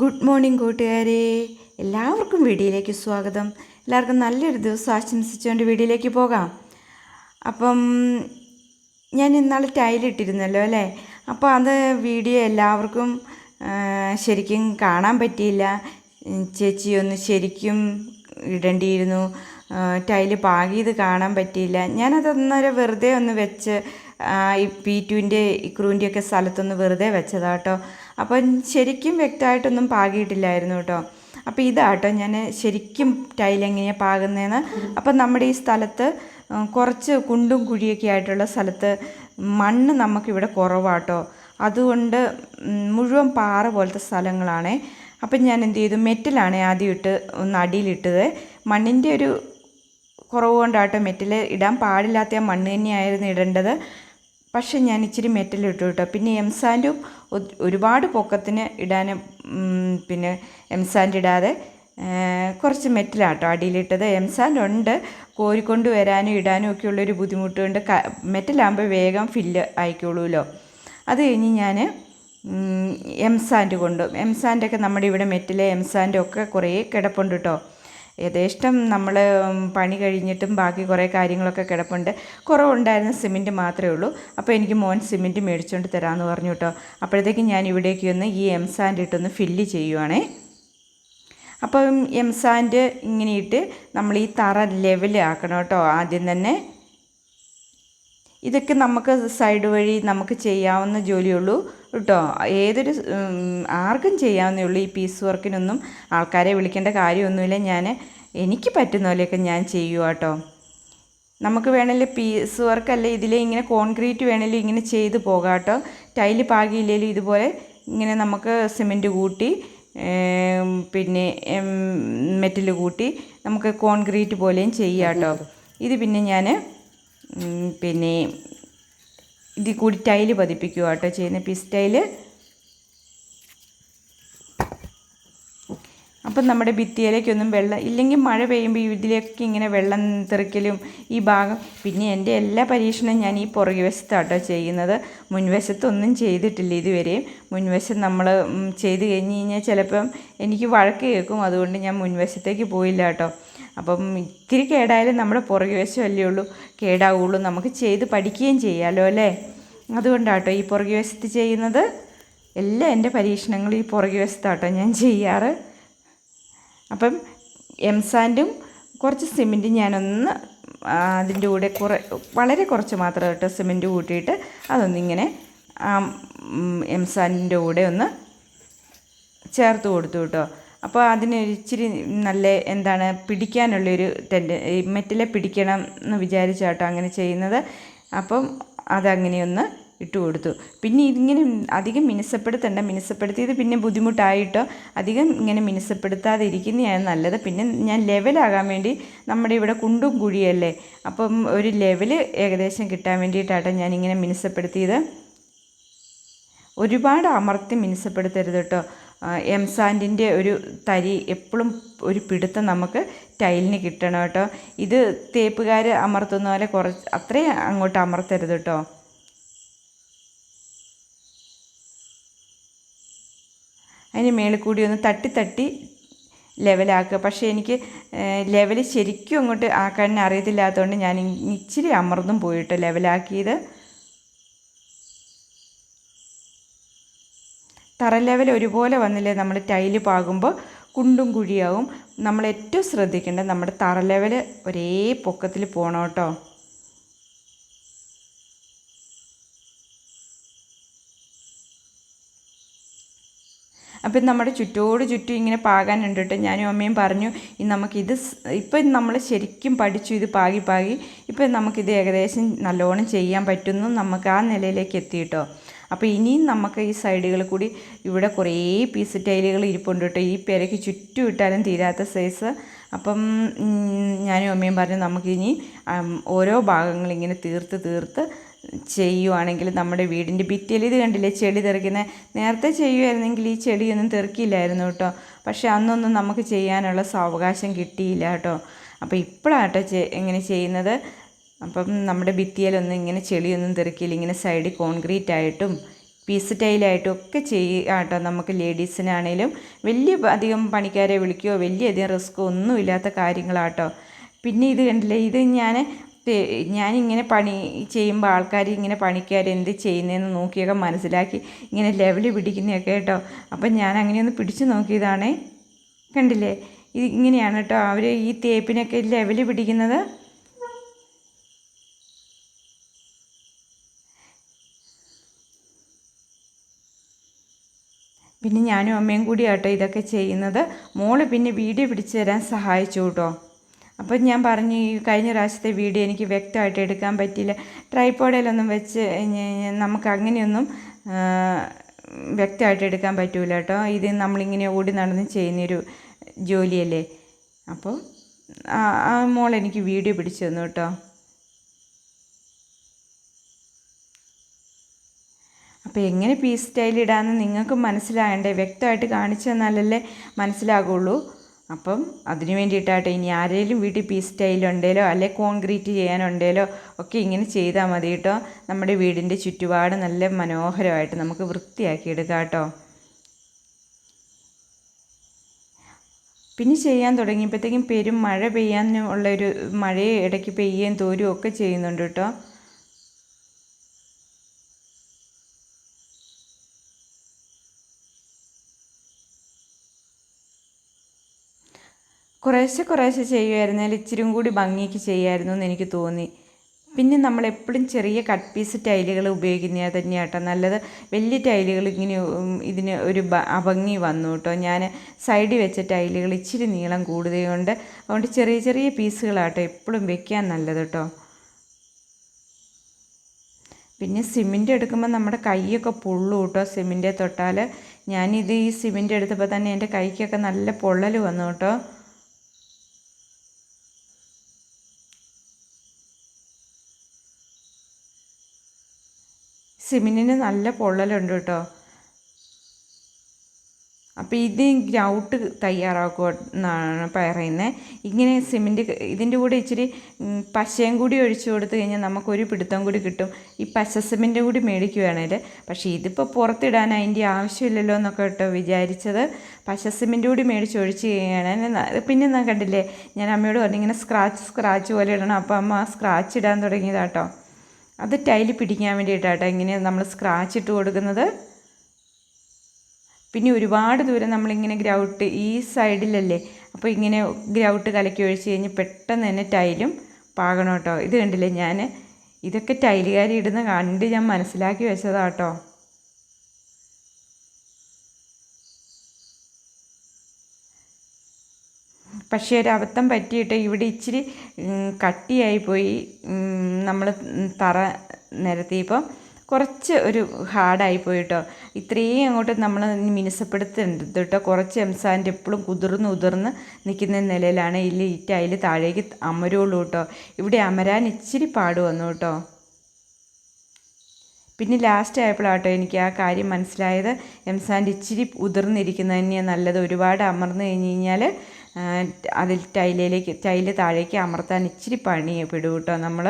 Good morning കൂട്ടുകാരെ. എല്ലാവർക്കും വീഡിയോയിലേക്ക് സ്വാഗതം. എല്ലാവർക്കും നല്ലൊരു ദിവസം ആശംസിച്ചുകൊണ്ട് വീഡിയോയിലേക്ക് പോകാം. അപ്പം ഞാൻ ഇന്നാൾ ടൈലിട്ടിരുന്നല്ലോ അല്ലേ? അപ്പോൾ അത് വീഡിയോ എല്ലാവർക്കും ശരിക്കും കാണാൻ പറ്റിയില്ല. ചേച്ചി ഒന്ന് ശരിക്കും ഇടേണ്ടിയിരുന്നു. ടൈൽ പാകിയത് കാണാൻ പറ്റിയില്ല. ഞാനത് അന്നേരം വെറുതെ ഒന്ന് വെച്ച് ഈ പി ടുവിന്റെ ഇക്രൂവിന്റെ ഒക്കെ സ്ഥലത്തൊന്ന് വെറുതെ വെച്ചതാ കേട്ടോ അപ്പം ശരിക്കും വ്യക്തമായിട്ടൊന്നും പാകിയിട്ടില്ലായിരുന്നു കേട്ടോ. അപ്പോൾ ഇതാട്ടോ ഞാൻ ശരിക്കും ടൈൽ എങ്ങനെയാണ് പാകുന്നതെന്ന്. അപ്പം നമ്മുടെ ഈ സ്ഥലത്ത് കുറച്ച് കുണ്ടും കുഴിയൊക്കെ ആയിട്ടുള്ള സ്ഥലത്ത് മണ്ണ് നമുക്കിവിടെ കുറവാട്ടോ. അതുകൊണ്ട് മുഴുവൻ പാറ പോലത്തെ സ്ഥലങ്ങളാണേ. അപ്പം ഞാൻ എന്ത് ചെയ്തു? മെറ്റലാണ് ആദ്യം ഇട്ട് ഒന്ന് അടിയിലിട്ടത്. മണ്ണിന്റെ ഒരു കുറവ് കൊണ്ടാട്ടോ മെറ്റൽ ഇടാൻ പാടില്ലാത്ത മണ്ണ് തന്നെയായിരുന്നു ഇടേണ്ടത്. പക്ഷെ ഞാൻ ഇച്ചിരി മെറ്റൽ ഇട്ടു കേട്ടോ. പിന്നെ എം സാൻഡും ഒരുപാട് പൊക്കത്തിന് ഇടാൻ പിന്നെ എം സാൻഡ് ഇടാതെ കുറച്ച് മെറ്റലാട്ടോ അടിയിലിട്ടത്. എം സാൻഡ് ഉണ്ട്. കോരിക്കൊണ്ട് വരാനും ഇടാനും ഒക്കെ ഉള്ളൊരു ബുദ്ധിമുട്ട് കൊണ്ട് ക മെറ്റലാകുമ്പോൾ വേഗം ഫില്ല് ആയിക്കോളൂല്ലോ. അത് കഴിഞ്ഞ് ഞാൻ എം സാൻഡ് കൊണ്ടു. എംസാൻഡൊക്കെ നമ്മുടെ ഇവിടെ മെറ്റിലെ എം സാൻഡൊക്കെ കുറേ കിടപ്പുണ്ട് കേട്ടോ. യഥേഷ്ടം നമ്മൾ പണി കഴിഞ്ഞിട്ടും ബാക്കി കുറേ കാര്യങ്ങളൊക്കെ കിടപ്പുണ്ട്. കുറവുണ്ടായിരുന്ന സിമെന്റ് മാത്രമേ ഉള്ളൂ. അപ്പോൾ എനിക്ക് മോൻ സിമെന്റ് മേടിച്ചുകൊണ്ട് തരാമെന്ന് പറഞ്ഞു കേട്ടോ അപ്പോഴത്തേക്കും ഞാൻ ഇവിടേക്ക് ഒന്ന് ഈ എം സാൻഡ് ഇട്ടൊന്ന് ഫില്ല് ചെയ്യുവാണേ. അപ്പം എം സാൻഡ് ഇങ്ങനെ ഇട്ട് നമ്മൾ ഈ തറ ലെവൽ ആക്കണം കേട്ടോ ആദ്യം തന്നെ. ഇതൊക്കെ നമുക്ക് സൈഡ് വഴി നമുക്ക് ചെയ്യാവുന്ന ജോലിയുള്ളൂ കേട്ടോ. ഏതൊരു ആർക്കും ചെയ്യാവുന്നേ ഉള്ളൂ ഈ പീസ് വർക്കിനൊന്നും ആൾക്കാരെ വിളിക്കേണ്ട കാര്യമൊന്നുമില്ല. ഞാൻ എനിക്ക് പറ്റുന്ന പോലെയൊക്കെ ഞാൻ ചെയ്യുക കേട്ടോ. നമുക്ക് വേണമെങ്കിൽ പീസ് വർക്കല്ല ഇതിലെ ഇങ്ങനെ കോൺക്രീറ്റ് വേണമെങ്കിൽ ഇങ്ങനെ ചെയ്ത് പോകാം കേട്ടോ. ടൈൽ പാകിയില്ലെങ്കിലും ഇതുപോലെ ഇങ്ങനെ നമുക്ക് സിമെന്റ് കൂട്ടി പിന്നെ മെറ്റൽ കൂട്ടി നമുക്ക് കോൺക്രീറ്റ് പോലെയും ചെയ്യാം കേട്ടോ. ഇത് പിന്നെ ഞാൻ പിന്നെ ഇതിൽ കൂടി ടൈൽ പതിപ്പിക്കുക കേട്ടോ ചെയ്യുന്ന പിസ്റ്റൈൽ അപ്പം നമ്മുടെ ഭിത്തിയിലേക്കൊന്നും വെള്ളം ഇല്ലെങ്കിൽ മഴ പെയ്യുമ്പോൾ ഇതിലേക്ക് ഇങ്ങനെ വെള്ളം തെറിക്കലും ഈ ഭാഗം. പിന്നെ എന്റെ എല്ലാ പരീക്ഷണവും ഞാൻ ഈ പുറകു വശത്താട്ടോ ചെയ്യുന്നത്. മുൻവശത്തൊന്നും ചെയ്തിട്ടില്ല ഇതുവരെയും മുൻവശം നമ്മൾ ചെയ്ത് കഴിഞ്ഞ് കഴിഞ്ഞാൽ ചിലപ്പം എനിക്ക് വഴക്ക് കേൾക്കും. അതുകൊണ്ട് ഞാൻ മുൻവശത്തേക്ക് പോയില്ല കേട്ടോ. അപ്പം ഇത്തിരി കേടായാലും നമ്മുടെ പുറകു വശമല്ലേ ഉള്ളൂ കേടാവുള്ളൂ. നമുക്ക് ചെയ്ത് പഠിക്കുകയും ചെയ്യാമല്ലോ അല്ലേ? അതുകൊണ്ടാട്ടോ ഈ പുറകു വശത്ത് ചെയ്യുന്നത്. എല്ലാ എന്റെ പരീക്ഷണങ്ങളും ഈ പുറകു വശത്താട്ടോ ഞാൻ ചെയ്യാറ്. അപ്പം എം സാൻഡും കുറച്ച് സിമെന്റും ഞാനൊന്ന് അതിന്റെ കൂടെ കുറേ വളരെ കുറച്ച് മാത്രം കേട്ടോ സിമെന്റ് കൂട്ടിയിട്ട് അതൊന്നിങ്ങനെ ആ എംസാൻഡിന്റെ കൂടെ ഒന്ന് ചേർത്ത് കൊടുത്തു കേട്ടോ. അപ്പോൾ അതിന് ഇച്ചിരി നല്ല എന്താണ് പിടിക്കാനുള്ളൊരു ടെൻഡ് മെറ്റലെ പിടിക്കണം എന്ന് വിചാരിച്ചാട്ടോ അങ്ങനെ ചെയ്യുന്നത്. അപ്പം അതങ്ങനെയൊന്ന് ഇട്ട് കൊടുത്തു. പിന്നെ ഇതിങ്ങനെ അധികം മിനുസപ്പെടുത്തണ്ട മിനുസപ്പെടുത്തിയത് പിന്നെ ബുദ്ധിമുട്ടായിട്ടോ അധികം ഇങ്ങനെ മിനുസപ്പെടുത്താതെ ഇരിക്കുന്നതാണ് നല്ലത്. പിന്നെ ഞാൻ ലെവലാകാൻ വേണ്ടി നമ്മുടെ ഇവിടെ കുണ്ടും കുഴിയല്ലേ അപ്പം ഒരു ലെവൽ ഏകദേശം കിട്ടാൻ വേണ്ടിയിട്ടാട്ടോ ഞാനിങ്ങനെ മിനുസപ്പെടുത്തിയത്. ഒരുപാട് അമർത്തി മിനുസപ്പെടുത്തരുത് കേട്ടോ. എംസാൻഡിന്റെ ഒരു തരി എപ്പോഴും ഒരു പിടുത്തം നമുക്ക് ടൈലിന് കിട്ടണം കേട്ടോ. ഇത് തേപ്പുകാർ അമർത്തുന്ന പോലെ കുറച്ച് അത്രയും അങ്ങോട്ട് അമർത്തരുത് കേട്ടോ. അതിന് മേളിൽ കൂടി ഒന്ന് തട്ടി തട്ടി ലെവലാക്കുക. പക്ഷേ എനിക്ക് ലെവൽ ശരിക്കും അങ്ങോട്ട് ആക്കാൻ അറിയത്തില്ലാത്തതുകൊണ്ട് ഞാൻ ഇച്ചിരി അമർന്നും പോയിട്ട് ലെവലാക്കിയത്. തറ ലെവൽ ഒരുപോലെ വന്നില്ലേ നമ്മൾ ടൈൽ പാകുമ്പോൾ കുണ്ടും കുഴിയാവും. നമ്മൾ ഏറ്റവും ശ്രദ്ധിക്കേണ്ടത് നമ്മുടെ തറ ലെവൽ ഒരേ പൊക്കത്തിൽ പോകണം കേട്ടോ. അപ്പം നമ്മുടെ ചുറ്റോട് ചുറ്റും ഇങ്ങനെ പാകാനുണ്ട് കേട്ടോ. ഞാനും അമ്മയും പറഞ്ഞു നമുക്കിത് ഇപ്പം നമ്മൾ ശരിക്കും പഠിച്ചു ഇത് പാകി പാകി. ഇപ്പം നമുക്കിത് ഏകദേശം നല്ലോണം ചെയ്യാൻ പറ്റുന്നു. നമുക്ക് ആ നിലയിലേക്ക് എത്തി കേട്ടോ. അപ്പോൾ ഇനിയും നമുക്ക് ഈ സൈഡുകളിൽ കൂടി ഇവിടെ കുറേ പീസ് ടൈലുകൾ ഇരിപ്പുണ്ട് കേട്ടോ ഈ പെരയ്ക്ക് ചുറ്റും ഇട്ടാലും തീരാത്ത സൈസ് അപ്പം ഞാനും അമ്മയും പറഞ്ഞു നമുക്കിനി ഓരോ ഭാഗങ്ങളിങ്ങനെ തീർത്ത് തീർത്ത് ചെയ്യുവാണെങ്കിൽ നമ്മുടെ വീടിന്റെ ഭിത്തിയിൽ ഇത് കണ്ടില്ലേ ചെടി തെറിക്കുന്നത് നേരത്തെ ചെയ്യുമായിരുന്നെങ്കിൽ ഈ ചെടിയൊന്നും തെറിക്കില്ലായിരുന്നു കേട്ടോ പക്ഷേ അന്നൊന്നും നമുക്ക് ചെയ്യാനുള്ള സാവകാശം കിട്ടിയില്ല കേട്ടോ അപ്പോൾ ഇപ്പോഴാട്ടോ എങ്ങനെ ചെയ്യുന്നത്. അപ്പം നമ്മുടെ ഭിത്തിയിലൊന്നും ഇങ്ങനെ ചെളിയൊന്നും തെറിക്കില്ല. ഇങ്ങനെ സൈഡിൽ കോൺക്രീറ്റ് ആയിട്ടും പീസ് ടൈലായിട്ടും ഒക്കെ ചെയ്യാട്ടോ നമുക്ക് ലേഡീസിനാണേലും വലിയ അധികം പണിക്കാരെ വിളിക്കുകയോ വലിയ അധികം ഒന്നും ഇല്ലാത്ത കാര്യങ്ങളാട്ടോ. പിന്നെ ഇത് കണ്ടില്ലേ ഇത് ഞാൻ ഞാനിങ്ങനെ പണി ചെയ്യുമ്പോൾ ആൾക്കാർ ഇങ്ങനെ പണിക്കാർ എന്ത് ചെയ്യുന്നതെന്ന് നോക്കിയൊക്കെ മനസ്സിലാക്കി ഇങ്ങനെ ലെവൽ പിടിക്കുന്നതൊക്കെ കേട്ടോ. അപ്പം ഞാൻ അങ്ങനെയൊന്ന് പിടിച്ചു നോക്കിയതാണേ. കണ്ടില്ലേ? ഇത് ഇങ്ങനെയാണ് കേട്ടോ. അവർ ഈ തേപ്പിനൊക്കെ ലെവൽ പിടിക്കുന്നത്. പിന്നെ ഞാനും അമ്മയും കൂടിയാട്ടോ ഇതൊക്കെ ചെയ്യുന്നത്. മോൾ പിന്നെ വീഡിയോ പിടിച്ചു തരാൻ സഹായിച്ചു കേട്ടോ. അപ്പം ഞാൻ പറഞ്ഞു ഈ കഴിഞ്ഞ പ്രാവശ്യത്തെ വീഡിയോ എനിക്ക് വ്യക്തമായിട്ട് എടുക്കാൻ പറ്റിയില്ല. ട്രൈപ്പോഡയിലൊന്നും വെച്ച് നമുക്ക് അങ്ങനെയൊന്നും വ്യക്തമായിട്ട് എടുക്കാൻ പറ്റൂല കേട്ടോ. ഇത് നമ്മളിങ്ങനെ ഓടി നടന്ന് ചെയ്യുന്നൊരു ജോലിയല്ലേ. അപ്പോൾ ആ മോൾ എനിക്ക് വീഡിയോ പിടിച്ചു തന്നു കേട്ടോ. അപ്പോൾ എങ്ങനെ പീസ് സ്റ്റൈൽ ഇടാമെന്ന് നിങ്ങൾക്ക് മനസ്സിലാകണ്ടേ? വ്യക്തമായിട്ട് കാണിച്ചു തന്നാലല്ലേ മനസ്സിലാകുള്ളൂ. അപ്പം അതിന് വേണ്ടിയിട്ടാട്ടെ ഇനി ആരെങ്കിലും വീട്ടിൽ പീസ് സ്റ്റൈലുണ്ടേലോ അല്ലെ കോൺക്രീറ്റ് ചെയ്യാനുണ്ടേലോ ഒക്കെ ഇങ്ങനെ ചെയ്താൽ മതി കേട്ടോ. നമ്മുടെ വീടിന്റെ ചുറ്റുപാട് നല്ല മനോഹരമായിട്ട് നമുക്ക് വൃത്തിയാക്കി എടുക്കാം കേട്ടോ. പിന്നെ ചെയ്യാൻ തുടങ്ങിയപ്പോഴത്തേക്കും പെരും മഴ പെയ്യാനുള്ളൊരു മഴയെ ഇടയ്ക്ക് പെയ്യുകയും തോരുകയും ഒക്കെ ചെയ്യുന്നുണ്ട് കേട്ടോ. കുറേശ്ശെ കുറേശ്ശെ ചെയ്യുമായിരുന്നാൽ ഇച്ചിരി കൂടി ഭംഗിക്ക് ചെയ്യുമായിരുന്നു എന്ന് എനിക്ക് തോന്നി. പിന്നെ നമ്മൾ എപ്പോഴും ചെറിയ കട്ട് പീസ് ടൈലുകൾ ഉപയോഗിക്കുന്നത് തന്നെയാട്ടോ. നല്ലത് വലിയ ടൈലുകൾ ഇങ്ങനെ ഇതിന് ഒരു അഭംഗി വന്നു കേട്ടോ. ഞാൻ സൈഡിൽ വെച്ച ടൈലുകൾ ഇച്ചിരി നീളം കൂടുതലുണ്ട് അതുകൊണ്ട് ചെറിയ ചെറിയ പീസുകളാട്ടോ എപ്പോഴും വെക്കാൻ നല്ലത് കേട്ടോ. പിന്നെ സിമെന്റ് എടുക്കുമ്പോൾ നമ്മുടെ കൈയൊക്കെ പൊള്ളു കേട്ടോ. സിമെന്റ് തൊട്ടാൽ ഞാനിത് ഈ സിമെന്റ് എടുത്തപ്പോൾ തന്നെ എന്റെ കൈക്കൊക്കെ നല്ല പൊള്ളൽ വന്നു കേട്ടോ. സിമിനിന് നല്ല പൊള്ളലുണ്ട് കേട്ടോ. അപ്പോൾ ഇത് ഗ്രൗട്ട് തയ്യാറാക്കുക എന്നാണ് പറയുന്നത് ഇങ്ങനെ സിമെന്റ് ഇതിന്റെ കൂടെ ഇച്ചിരി പശയും കൂടി ഒഴിച്ചു കൊടുത്തു കഴിഞ്ഞാൽ നമുക്കൊരു പിടുത്തം കൂടി കിട്ടും. ഈ പശ സിമെന്റ് കൂടി മേടിക്കുകയാണെങ്കിൽ പക്ഷേ ഇതിപ്പോൾ പുറത്തിടാൻ അതിന്റെ ആവശ്യമില്ലല്ലോ എന്നൊക്കെ കേട്ടോ വിചാരിച്ചത്. പശ സിമെന്റ് കൂടി മേടിച്ച് ഒഴിച്ച് കഴിയുകയാണെങ്കിൽ പിന്നെ ഞാൻ കണ്ടില്ലേ? ഞാൻ അമ്മയോട് പറഞ്ഞു ഇങ്ങനെ സ്ക്രാച്ച് സ്ക്രാച്ച് പോലെ ഇടണം. അപ്പോൾ അമ്മ സ്ക്രാച്ച് ഇടാൻ തുടങ്ങിയതാട്ടോ. അത് ടൈൽ പിടിക്കാൻ വേണ്ടിയിട്ടാട്ടോ ഇങ്ങനെ നമ്മൾ സ്ക്രാച്ച് ഇട്ട് കൊടുക്കുന്നത്. പിന്നെ ഒരുപാട് ദൂരം നമ്മളിങ്ങനെ ഗ്രൗട്ട് ഈ സൈഡിലല്ലേ അപ്പോൾ ഇങ്ങനെ ഗ്രൗട്ട് കലക്കി ഒഴിച്ച് കഴിഞ്ഞ് പെട്ടെന്ന് തന്നെ ടൈലും പാകണം കേട്ടോ ഇത് കണ്ടില്ലേ ഞാൻ ഇതൊക്കെ ടൈലുകാരി ഇടുന്ന കണ്ട് ഞാൻ മനസ്സിലാക്കി വെച്ചതാട്ടോ. പക്ഷേ ഒരു അബദ്ധം പറ്റിയിട്ട് ഇവിടെ ഇച്ചിരി കട്ടിയായി പോയി. നമ്മൾ തറ നിരത്തിയപ്പോൾ കുറച്ച് ഒരു ഹാർഡായി പോയിട്ടോ. ഇത്രയും അങ്ങോട്ട് നമ്മൾ മിനുസപ്പെടുത്തുന്നുണ്ട് കേട്ടോ കുറച്ച് എംസാന്റെ എപ്പോഴും കുതിർന്ന് ഉതിർന്ന് നിൽക്കുന്ന നിലയിലാണ് ഈ അതിൽ താഴേക്ക് അമരുള്ളൂ കേട്ടോ ഇവിടെ അമരാൻ ഇച്ചിരി പാട് വന്നു കേട്ടോ പിന്നെ ലാസ്റ്റ് ആയപ്പോഴാട്ടോ എനിക്ക് ആ കാര്യം മനസ്സിലായത്. എംസാന്റെ ഇച്ചിരി ഉതിർന്നിരിക്കുന്നത് തന്നെയാണ് നല്ലത്. ഒരുപാട് അമർന്നു കഴിഞ്ഞ് കഴിഞ്ഞാൽ അതിൽ ടൈലിലേക്ക് ടൈൽ താഴേക്ക് അമർത്താൻ ഇച്ചിരി പണി പെടും കേട്ടോ നമ്മൾ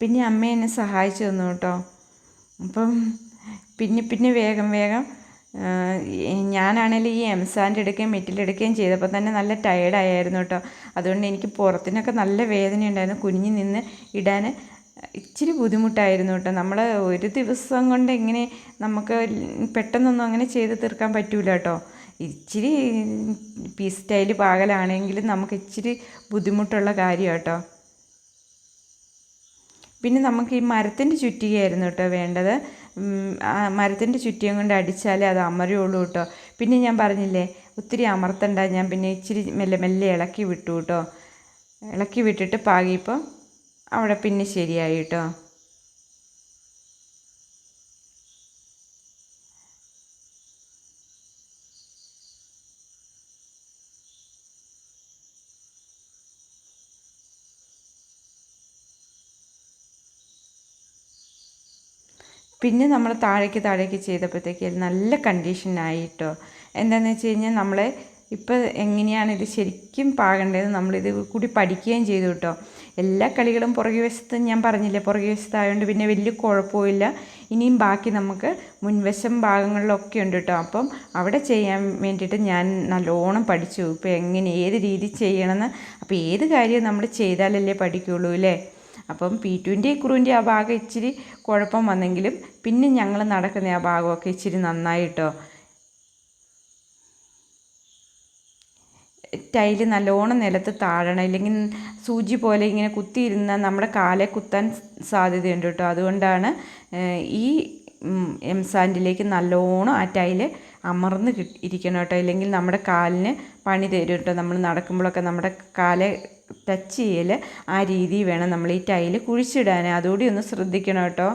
പിന്നെ അമ്മ എന്നെ സഹായിച്ചു തന്നു കേട്ടോ അപ്പം പിന്നെ പിന്നെ വേഗം വേഗം ഞാനാണെങ്കിൽ ഈ എംസാന്റെ എടുക്കുകയും മെറ്റിലെടുക്കുകയും ചെയ്തപ്പോൾ തന്നെ നല്ല ടയേർഡായിരുന്നു കേട്ടോ അതുകൊണ്ട് എനിക്ക് പുറത്തിനൊക്കെ നല്ല വേദന ഉണ്ടായിരുന്നു കുനിഞ്ഞു നിന്ന് ഇടാൻ ഇച്ചിരി ബുദ്ധിമുട്ടായിരുന്നു കേട്ടോ നമ്മൾ ഒരു ദിവസം കൊണ്ട് എങ്ങനെ നമുക്ക് പെട്ടെന്നൊന്നും അങ്ങനെ ചെയ്ത് തീർക്കാൻ പറ്റൂല കേട്ടോ ഇച്ചിരി പീസ് സ്റ്റൈൽ പാകലാണെങ്കിലും നമുക്ക് ഇച്ചിരി ബുദ്ധിമുട്ടുള്ള കാര്യമാണ് കേട്ടോ പിന്നെ നമുക്ക് ഈ മരത്തിന്റെ ചുറ്റികയായിരുന്നു കേട്ടോ വേണ്ടത്. മരത്തിന്റെ ചുറ്റിയും കൊണ്ട് അടിച്ചാലേ അത് അമരുള്ളൂ കേട്ടോ. പിന്നെ ഞാൻ പറഞ്ഞില്ലേ ഒത്തിരി അമർത്തണ്ട ഞാൻ പിന്നെ ഇച്ചിരി മെല്ലെ മെല്ലെ ഇളക്കി വിട്ടു കേട്ടോ. ഇളക്കി വിട്ടിട്ട് പാകിയപ്പോൾ അവിടെ പിന്നെ ശരിയായി കേട്ടോ. പിന്നെ നമ്മൾ താഴേക്ക് താഴേക്ക് ചെയ്തപ്പോഴത്തേക്ക് നല്ല കണ്ടീഷനായിട്ടോ എന്താണെന്ന് വെച്ച് കഴിഞ്ഞാൽ നമ്മളെ ഇപ്പോൾ എങ്ങനെയാണ് ഇത് ശരിക്കും പാകേണ്ടത് നമ്മളിത് കൂടി പഠിക്കുകയും ചെയ്തു കേട്ടോ എല്ലാ കളികളും പുറകെ വശത്ത് ഞാൻ പറഞ്ഞില്ലേ പുറകെ വശത്തായതുകൊണ്ട് പിന്നെ വലിയ കുഴപ്പമില്ല ഇനിയും ബാക്കി നമുക്ക് മുൻവശം ഭാഗങ്ങളിലൊക്കെ ഉണ്ട് കേട്ടോ അപ്പം അവിടെ ചെയ്യാൻ വേണ്ടിയിട്ട് ഞാൻ നല്ലോണം പഠിച്ചു. ഇപ്പോൾ എങ്ങനെ ഏത് രീതി ചെയ്യണമെന്ന് അപ്പോൾ ഏത് കാര്യം നമ്മൾ ചെയ്താലല്ലേ പഠിക്കുകയുള്ളൂ അല്ലേ അപ്പം പി ടുവിന്റെ ക്രൂവിന്റെ ആ ഭാഗം ഇച്ചിരി കുഴപ്പം വന്നെങ്കിലും പിന്നെ ഞങ്ങൾ നടക്കുന്ന ആ ഭാഗമൊക്കെ ഇച്ചിരി നന്നായിട്ടോ ടൈൽ നല്ലോണം നിലത്ത് താഴണം. ഇല്ലെങ്കിൽ സൂചി പോലെ ഇങ്ങനെ കുത്തിയിരുന്ന നമ്മുടെ കാലെ കുത്താൻ സാധ്യതയുണ്ട് കേട്ടോ അതുകൊണ്ടാണ് ഈ എം സാൻഡിലേക്ക് നല്ലോണം ആ ടൈൽ അമർന്ന് കിട്ടി ഇരിക്കണം കേട്ടോ ഇല്ലെങ്കിൽ നമ്മുടെ കാലിന് പണി തരും കേട്ടോ നമ്മൾ നടക്കുമ്പോഴൊക്കെ നമ്മുടെ കാലെ ടച്ച് ചെയ്യൽ ആ രീതി വേണം നമ്മൾ ഈ ടൈൽ കുഴിച്ചിടാൻ അതുകൂടി ഒന്ന് ശ്രദ്ധിക്കണം കേട്ടോ.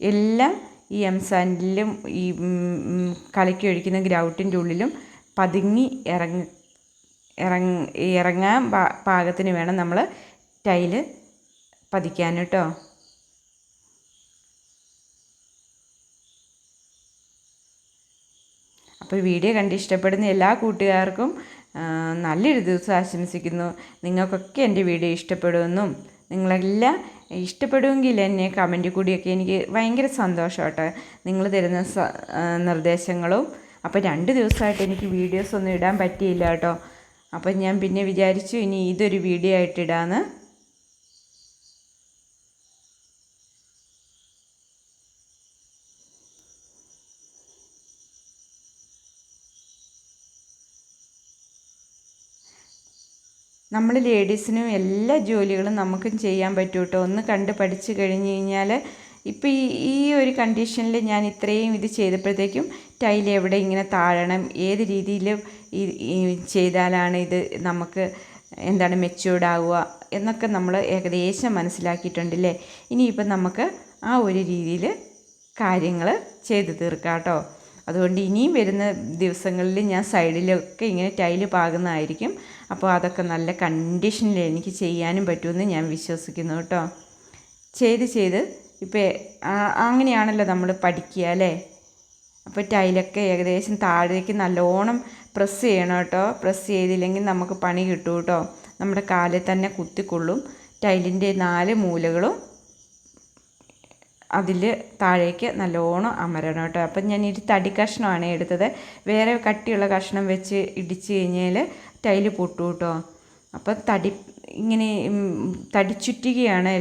എല്ലാം ഈ എം സാൻഡിലും ഈ കലക്കി ഒഴിക്കുന്ന ഗ്രൗട്ടിന്റെ ഉള്ളിലും പതുങ്ങി ഇറങ്ങ ഇറങ്ങ ഇറങ്ങാൻ പാകത്തിന് വേണം നമ്മൾ ടൈൽ പതിക്കാൻ കേട്ടോ. അപ്പോൾ വീഡിയോ കണ്ട് ഇഷ്ടപ്പെടുന്ന എല്ലാ കൂട്ടുകാർക്കും നല്ലൊരു ദിവസം ആശംസിക്കുന്നു. നിങ്ങൾക്കൊക്കെ എന്റെ വീഡിയോ ഇഷ്ടപ്പെടുമെന്നും നിങ്ങളെല്ലാം ഇഷ്ടപ്പെടുമെങ്കിൽ എന്നെ കമന്റ് കൂടിയൊക്കെ എനിക്ക് ഭയങ്കര സന്തോഷം കേട്ടോ നിങ്ങൾ തരുന്ന നിർദ്ദേശങ്ങളും അപ്പോൾ രണ്ട് ദിവസമായിട്ട് എനിക്ക് വീഡിയോസ് ഒന്നും ഇടാൻ പറ്റിയില്ല കേട്ടോ. അപ്പം ഞാൻ പിന്നെ വിചാരിച്ചു ഇനി ഇതൊരു വീഡിയോ ആയിട്ടിടാന്ന് നമ്മൾ ലേഡീസിനും എല്ലാ ജോലികളും നമുക്കും ചെയ്യാൻ പറ്റും കേട്ടോ ഒന്ന് കണ്ട് പഠിച്ചു കഴിഞ്ഞ് കഴിഞ്ഞാൽ ഇപ്പോൾ ഈ ഈ ഒരു കണ്ടീഷനിൽ ഞാൻ ഇത്രയും ഇത് ചെയ്തപ്പോഴത്തേക്കും ടൈൽ എവിടെ ഇങ്ങനെ താഴണം? ഏത് രീതിയിൽ ചെയ്താലാണ് ഇത് നമുക്ക് എന്താണ് മെച്യൂർഡ് എന്നൊക്കെ നമ്മൾ ഏകദേശം മനസ്സിലാക്കിയിട്ടുണ്ടല്ലേ? ഇനിയിപ്പം നമുക്ക് ആ ഒരു രീതിയിൽ കാര്യങ്ങൾ ചെയ്തു തീർക്കാം കേട്ടോ. അതുകൊണ്ട് ഇനിയും വരുന്ന ദിവസങ്ങളിൽ ഞാൻ സൈഡിലൊക്കെ ഇങ്ങനെ ടൈൽ പാകുന്നതായിരിക്കും. അപ്പോൾ അതൊക്കെ നല്ല കണ്ടീഷനിൽ എനിക്ക് ചെയ്യാനും പറ്റുമെന്ന് ഞാൻ വിശ്വസിക്കുന്നു കേട്ടോ. ചെയ്ത് ചെയ്ത് ഇപ്പോൾ അങ്ങനെയാണല്ലോ നമ്മൾ പഠിക്കുക അല്ലേ? അപ്പോൾ ടൈലൊക്കെ ഏകദേശം താഴേക്ക് നല്ലോണം പ്രസ് ചെയ്യണം കേട്ടോ. പ്രസ് ചെയ്തില്ലെങ്കിൽ നമുക്ക് പണി കിട്ടും കേട്ടോ. നമ്മുടെ കാലിൽ തന്നെ കുത്തിക്കൊള്ളും. ടൈലിന്റെ നാല് മൂലകളും അതിൽ താഴേക്ക് നല്ലോണം അമരണം കേട്ടോ. അപ്പം ഞാൻ ഒരു തടി കഷ്ണമാണ് എടുത്തത്. വേറെ കട്ടിയുള്ള കഷ്ണം വെച്ച് ഇടിച്ച് കഴിഞ്ഞാൽ ടൈൽ പൊട്ടു കേട്ടോ. അപ്പം തടി ഇങ്ങനെ തടി ചുറ്റികയാണ്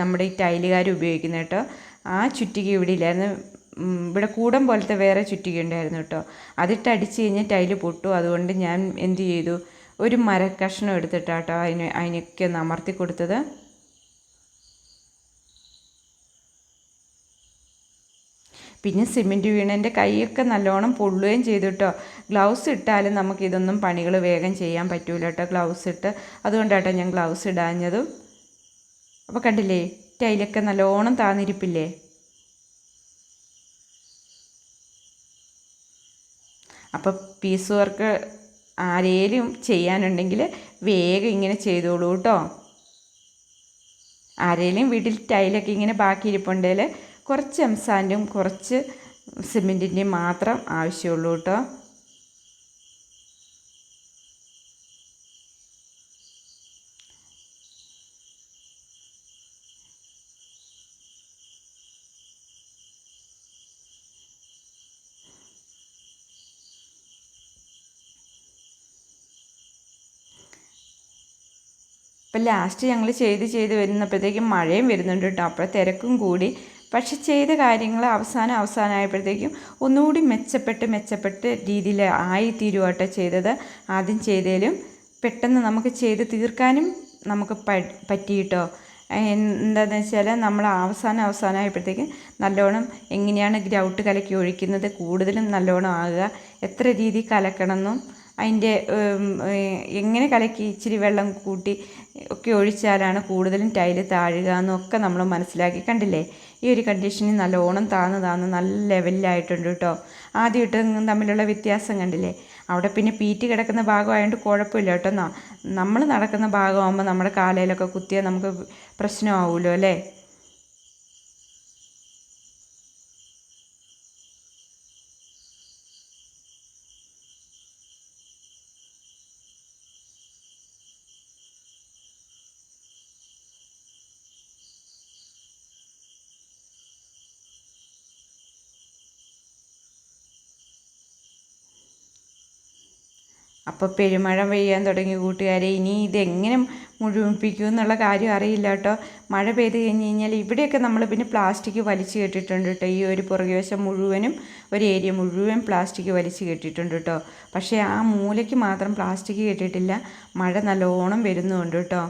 നമ്മുടെ ഈ ടൈലുകാർ ഉപയോഗിക്കുന്നത് കേട്ടോ. ആ ചുറ്റിക ഇവിടെ ഇല്ലായിരുന്നു. ഇവിടെ കൂടം പോലത്തെ വേറെ ചുറ്റിക ഉണ്ടായിരുന്നു കേട്ടോ. അതിട്ട് അടിച്ച് കഴിഞ്ഞാൽ ടൈൽ പൊട്ടു. അതുകൊണ്ട് ഞാൻ എന്ത് ചെയ്തു? ഒരു മരക്കഷ്ണം എടുത്തിട്ടാട്ടോ അതിന് അതിനൊക്കെ ഒന്ന് അമർത്തി കൊടുത്തത്. പിന്നെ സിമെന്റ് വീണന്റെ കൈയൊക്കെ നല്ലോണം പൊള്ളുകയും ചെയ്തു കേട്ടോ. ഗ്ലൗസ് ഇട്ടാലും നമുക്കിതൊന്നും പണികൾ വേഗം ചെയ്യാൻ പറ്റൂല കേട്ടോ ഗ്ലൗസ് ഇട്ട് അതുകൊണ്ടാട്ടോ ഞാൻ ഗ്ലൗസ് ഇടാഞ്ഞതും. അപ്പോൾ കണ്ടില്ലേ ടൈലൊക്കെ നല്ലോണം താന്നിരിപ്പില്ലേ? അപ്പോൾ പീസ് വർക്ക് ആരേലും ചെയ്യാനുണ്ടെങ്കിൽ വേഗം ഇങ്ങനെ ചെയ്തോളൂ കേട്ടോ ആരേലും വീട്ടിൽ ടൈലൊക്കെ ഇങ്ങനെ ബാക്കി ഇരിപ്പുണ്ടെങ്കിൽ കുറച്ച് എംസാന്റും കുറച്ച് സിമെന്റിന്റെയും മാത്രം ആവശ്യമുള്ളൂ കേട്ടോ ലാസ്റ്റ് ഞങ്ങൾ ചെയ്ത് ചെയ്ത് വരുന്നപ്പോഴത്തേക്കും മഴയും വരുന്നുണ്ട് കേട്ടോ. അപ്പോൾ തിരക്കും കൂടി. പക്ഷെ ചെയ്ത കാര്യങ്ങൾ അവസാനം അവസാനമായപ്പോഴത്തേക്കും ഒന്നുകൂടി മെച്ചപ്പെട്ട് മെച്ചപ്പെട്ട് രീതിയിൽ ആയി കേട്ടോ ചെയ്തത്. ആദ്യം ചെയ്തേലും പെട്ടെന്ന് നമുക്ക് ചെയ്ത് തീർക്കാനും നമുക്ക് പറ്റി കേട്ടോ എന്താണെന്ന് വെച്ചാൽ നമ്മൾ അവസാനം അവസാനമായപ്പോഴത്തേക്കും നല്ലോണം എങ്ങനെയാണ് ഗ്രൗട്ട് കലക്കി ഒഴിക്കുന്നത് കൂടുതലും നല്ലോണം ആകുക. എത്ര രീതി കലക്കണമെന്നും അതിന്റെ എങ്ങനെ കലക്കി ഇച്ചിരി വെള്ളം കൂട്ടി ഒക്കെ ഒഴിച്ചാലാണ് കൂടുതലും ടൈൽ താഴുക എന്നൊക്കെ നമ്മൾ മനസ്സിലാക്കി. കണ്ടില്ലേ? ഈ ഒരു കണ്ടീഷനിൽ നല്ലോണം താന്ന് താന്ന് നല്ല ലെവലിലായിട്ടുണ്ട് കേട്ടോ ആദ്യമായിട്ട് തമ്മിലുള്ള വ്യത്യാസം കണ്ടില്ലേ? അവിടെ പിന്നെ പീറ്റ് കിടക്കുന്ന ഭാഗമായതുകൊണ്ട് കുഴപ്പമില്ല കേട്ടോ നമ്മൾ നടക്കുന്ന ഭാഗമാകുമ്പോൾ നമ്മുടെ കാലയിലൊക്കെ കുത്തിയാൽ നമുക്ക് പ്രശ്നമാവുമല്ലോ അല്ലേ? അപ്പോൾ പെരുമഴ പെയ്യാൻ തുടങ്ങി കൂട്ടുകാരെ ഇനി ഇതെങ്ങനെ മുഴുമിപ്പിക്കും എന്നുള്ള കാര്യം അറിയില്ല കേട്ടോ. മഴ പെയ്ത് കഴിഞ്ഞ് കഴിഞ്ഞാൽ ഇവിടെയൊക്കെ നമ്മൾ പിന്നെ പ്ലാസ്റ്റിക് വലിച്ചു കെട്ടിയിട്ടുണ്ട് കേട്ടോ. ഈ ഒരു പുറകെ വശം മുഴുവനും ഒരു ഏരിയ മുഴുവൻ പ്ലാസ്റ്റിക് വലിച്ചു കെട്ടിയിട്ടുണ്ട് കേട്ടോ. പക്ഷേ ആ മൂലയ്ക്ക് മാത്രം പ്ലാസ്റ്റിക് കെട്ടിയിട്ടില്ല മഴ നല്ലോണം വരുന്നുണ്ട് കേട്ടോ.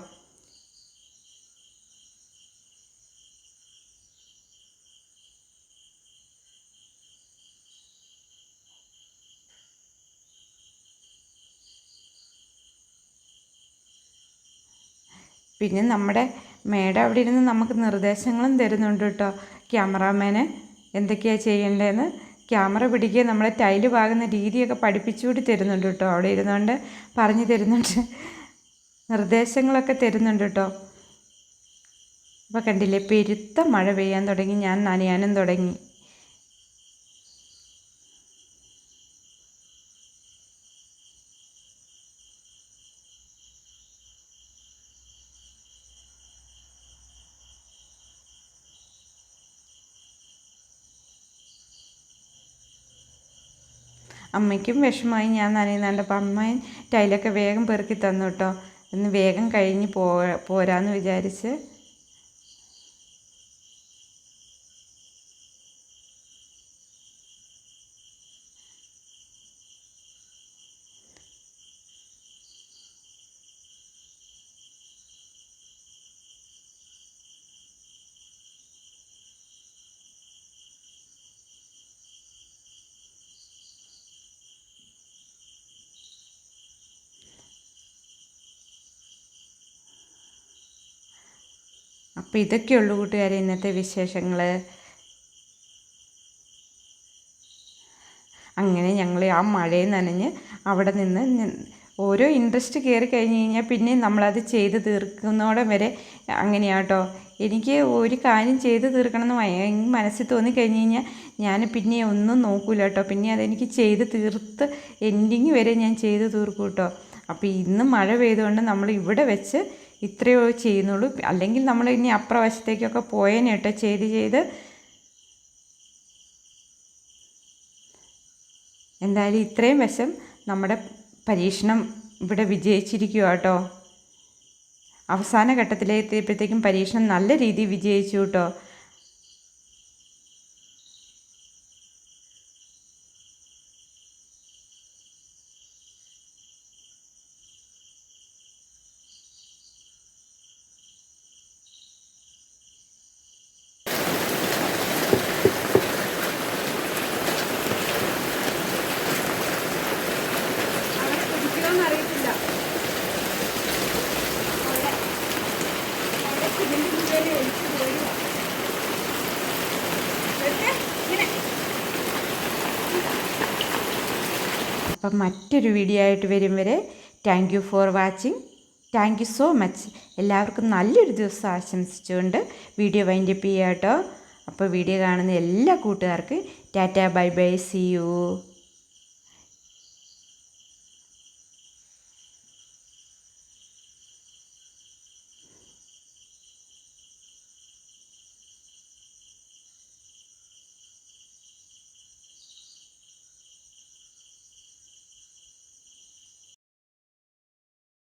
പിന്നെ നമ്മുടെ മേഡം അവിടെ ഇരുന്ന് നമുക്ക് നിർദ്ദേശങ്ങളും തരുന്നുണ്ട് കേട്ടോ. ക്യാമറാമാന് എന്തൊക്കെയാണ് ചെയ്യേണ്ടതെന്ന് ക്യാമറ പിടിക്കുക നമ്മളെ ടൈൽ പാകുന്ന രീതിയൊക്കെ പഠിപ്പിച്ചുകൂടി തരുന്നുണ്ട് കേട്ടോ. അവിടെ ഇരുന്നുകൊണ്ട് പറഞ്ഞു തരുന്നുണ്ട്. നിർദ്ദേശങ്ങളൊക്കെ തരുന്നുണ്ട് കേട്ടോ. അപ്പോൾ കണ്ടില്ലേ പെരുത്ത മഴ പെയ്യാൻ തുടങ്ങി ഞാൻ നനയാനും തുടങ്ങി. അമ്മയ്ക്കും വിഷമമായി ഞാൻ നനയുന്നുണ്ടപ്പോൾ അമ്മ ടൈലൊക്കെ വേഗം പെറുക്കി തന്നു കേട്ടോ. ഒന്ന് വേഗം കഴിഞ്ഞ് പോ പോരാന്ന് വിചാരിച്ച് അപ്പോൾ ഇതൊക്കെയുള്ളൂ കൂട്ടുകാരെ ഇന്നത്തെ വിശേഷങ്ങൾ അങ്ങനെ ഞങ്ങൾ ആ മഴയിൽ നനഞ്ഞ് അവിടെ നിന്ന് ഓരോ ഇൻട്രസ്റ്റ് കയറി കഴിഞ്ഞ് കഴിഞ്ഞാൽ പിന്നെ നമ്മളത് ചെയ്ത് തീർക്കുന്നോടം വരെ അങ്ങനെയാട്ടോ. എനിക്ക് ഒരു കാര്യം ചെയ്ത് തീർക്കണമെന്ന് ഭയങ്കര മനസ്സിൽ തോന്നി കഴിഞ്ഞ് കഴിഞ്ഞാൽ ഞാൻ പിന്നെ ഒന്നും നോക്കൂല കേട്ടോ പിന്നെ അതെനിക്ക് ചെയ്ത് തീർത്ത് എൻഡിങ് വരെ ഞാൻ ചെയ്ത് തീർക്കും കേട്ടോ അപ്പോൾ ഇന്ന് മഴ പെയ്തുകൊണ്ട് നമ്മൾ ഇവിടെ വെച്ച് ഇത്രയോ ചെയ്യുന്നുള്ളൂ. അല്ലെങ്കിൽ നമ്മൾ ഇനി അപ്രവശത്തേക്കൊക്കെ പോയേനെ കേട്ടോ ചെയ്ത് ചെയ്ത്. എന്തായാലും ഇത്രയും വശം നമ്മുടെ പരീക്ഷണം ഇവിടെ വിജയിച്ചിരിക്കുക കേട്ടോ. അവസാന ഘട്ടത്തിലെത്തിയപ്പോഴത്തേക്കും പരീക്ഷണം നല്ല രീതിയിൽ വിജയിച്ചു കേട്ടോ. അപ്പം മറ്റൊരു വീഡിയോ ആയിട്ട് വരും വരെ. Thank you for watching thank you so much എല്ലാവർക്കും നല്ലൊരു ദിവസം ആശംസിച്ചുകൊണ്ട് വീഡിയോ വൈൻഡപ്പ് ചെയ്യാം കേട്ടോ. അപ്പോൾ വീഡിയോ കാണുന്ന എല്ലാ കൂട്ടുകാർക്കും tata bye bye see you